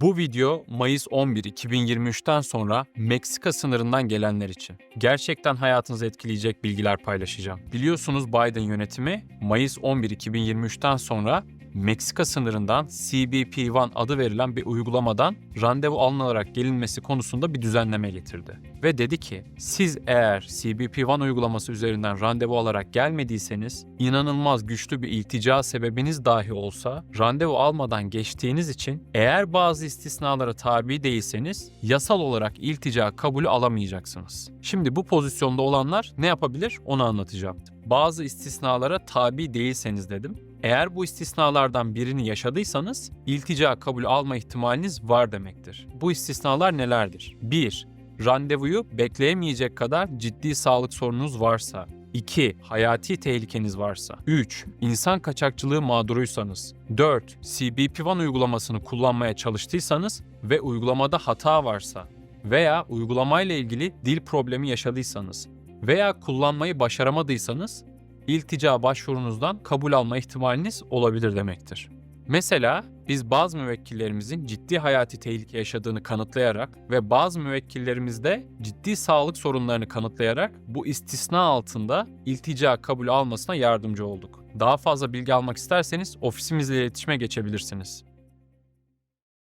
Bu video Mayıs 11 2023'ten sonra Meksika sınırından gelenler için. Gerçekten hayatınızı etkileyecek bilgiler paylaşacağım. Biliyorsunuz Biden yönetimi Mayıs 11 2023'ten sonra Meksika sınırından CBP-1 adı verilen bir uygulamadan randevu alınarak gelinmesi konusunda bir düzenleme getirdi. Ve dedi ki siz eğer CBP-1 uygulaması üzerinden randevu alarak gelmediyseniz inanılmaz güçlü bir iltica sebebiniz dahi olsa randevu almadan geçtiğiniz için eğer bazı istisnalara tabi değilseniz yasal olarak iltica kabulü alamayacaksınız. Şimdi bu pozisyonda olanlar ne yapabilir onu anlatacağım. Bazı istisnalara tabi değilseniz dedim. Eğer bu istisnalardan birini yaşadıysanız iltica kabul alma ihtimaliniz var demektir. Bu istisnalar nelerdir? 1. Randevuyu bekleyemeyecek kadar ciddi sağlık sorununuz varsa. 2. Hayati tehlikeniz varsa. 3. İnsan kaçakçılığı mağduruysanız. 4. CBP-1 uygulamasını kullanmaya çalıştıysanız ve uygulamada hata varsa veya uygulamayla ilgili dil problemi yaşadıysanız veya kullanmayı başaramadıysanız iltica başvurunuzdan kabul alma ihtimaliniz olabilir demektir. Mesela biz bazı müvekkillerimizin ciddi hayati tehlike yaşadığını kanıtlayarak ve bazı müvekkillerimizde ciddi sağlık sorunlarını kanıtlayarak bu istisna altında iltica kabul almasına yardımcı olduk. Daha fazla bilgi almak isterseniz ofisimizle iletişime geçebilirsiniz.